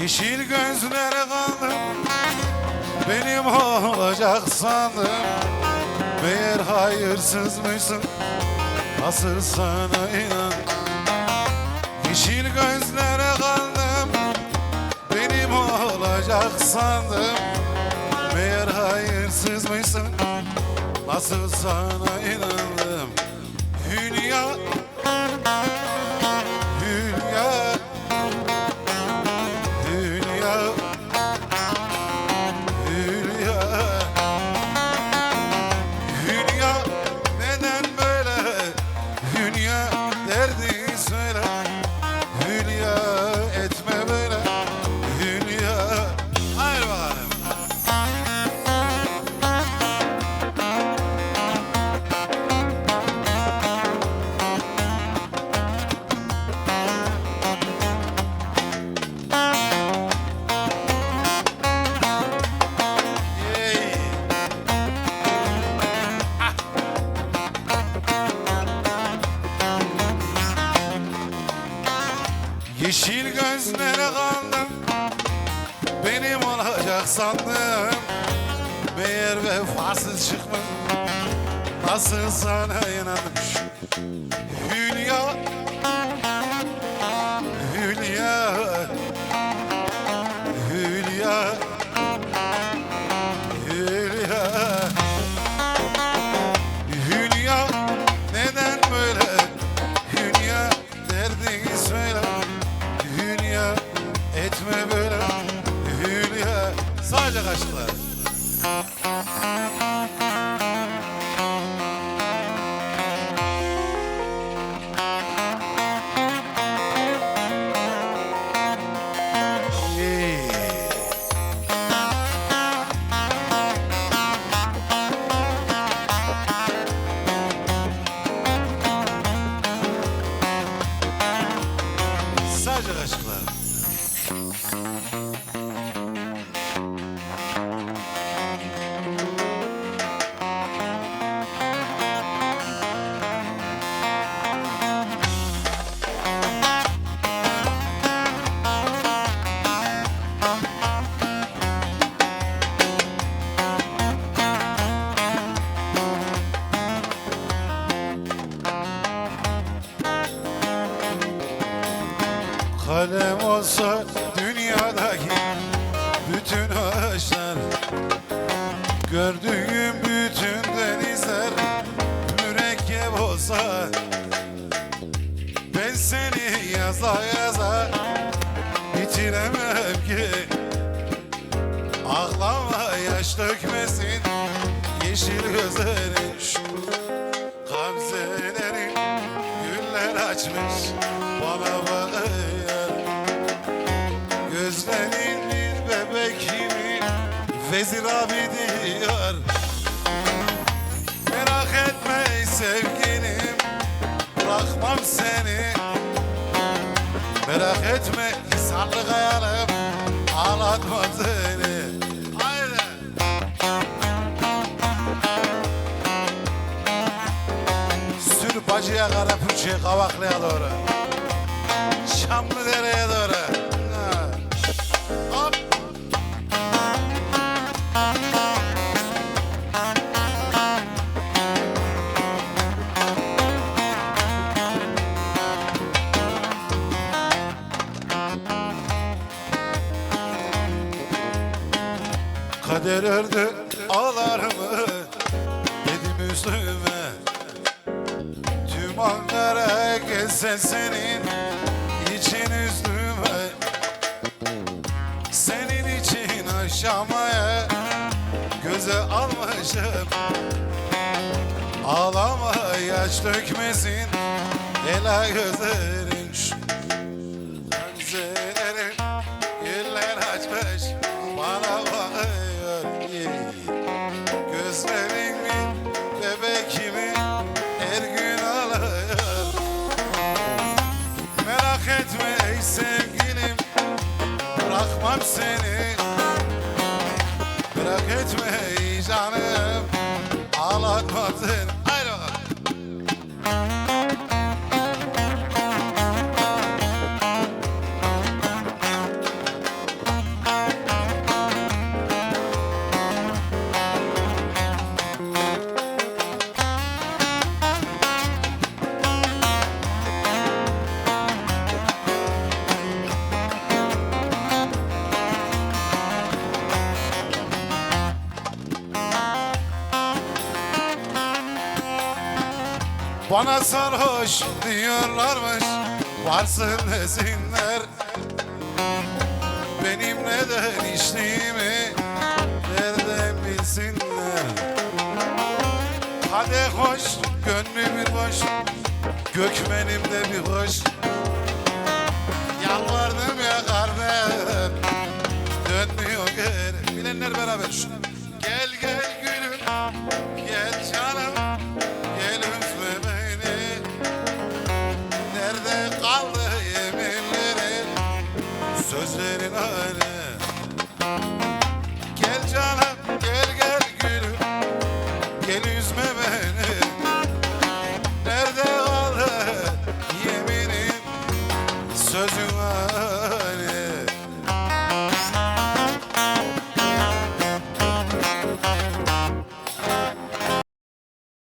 Yeşil gözlere kandım Benim olacak sandım. Meğer hayırsızmışsın. Nasıl sana inan Yeşil gözlere kandım Benim olacak sandım. Meğer hayırsızmışsın. Nasıl sana inandım? Hülya Benim olacak sandım Meğer vefasız çıkmış. Nasıl sana inanmış? Hülya Gördüğüm bütün denizler mürekkep olsa Ben seni yaza yaza bitiremem ki. Ağlama yaş dökmesin yeşil gözlerin Gamzelerin güller açmış bana bakıyor Gözlerin bir bebek gibi vezir abi bırakmam seni Merak etme hisarlı kayalım ağlatmam seni Haydi. Sür bacıya Karapuçu'ya Kavaklı'ya doğru. Çamlıdere'ye doğru. Kader ördü ağlarımı dedim üstüme Tüm Ankara gelse senin için üstüme Senin için aşamaya göze almışım. Ağlama yaş dökmesin ela gözlerin seni Bana sarhoş diyorlarmış. Varsın desinler. Benim neden içtiğimi Nereden bilsinler? Hadi hoş gönlümün boş Gökmenimde bir hoş. Yalvardım ya kardeşim. Dönmüyor geri. Bilenler beraber şunu gözlerin alev